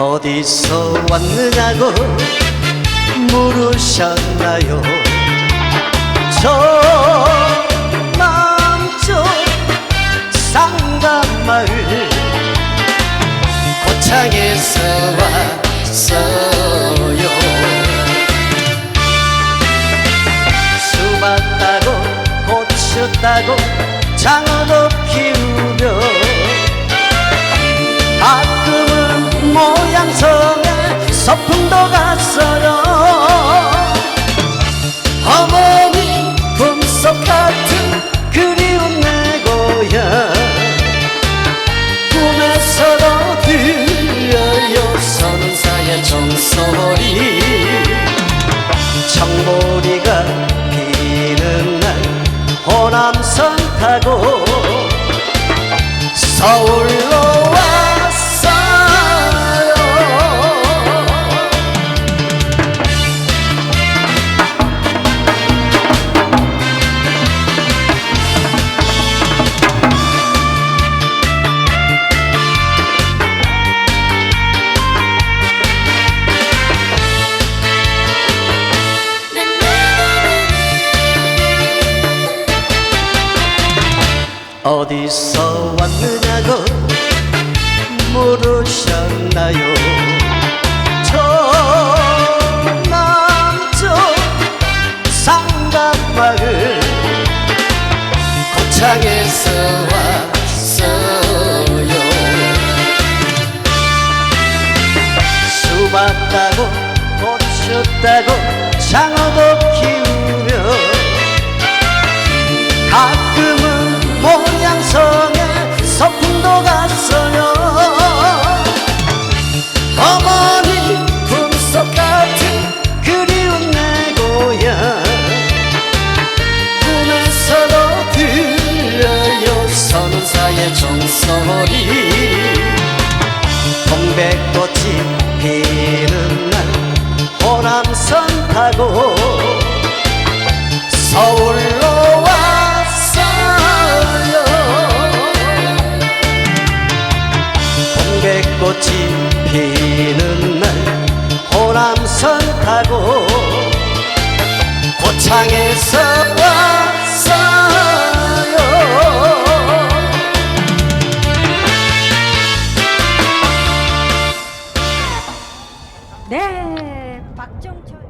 어디서 왔느냐고 물으셨나요? 저 남쪽 상담마을 고창에서 왔어요. 수박 따고 고추 따고 장어 갔어요. 어머니 꿈속 같은 그리운 내 고향 꿈에서도 들려요 선사의 종소리. 청보리가 피는 날 호남선 타고 서울 어디서 왔느냐고 물으셨나요? 저 남쪽 상담마을 고창에서 왔어요. 수박 따고 고추 따고 장어도 키우 갔어요. 어머니 꿈속 같은 그리운 내 고향 꿈에서도 들려요 선사의 종소리. 동백꽃이 피는 날 호남선 타고 서울 꽃이 피는 날 호남선 타고 고창에서 왔어요 네, 박정철.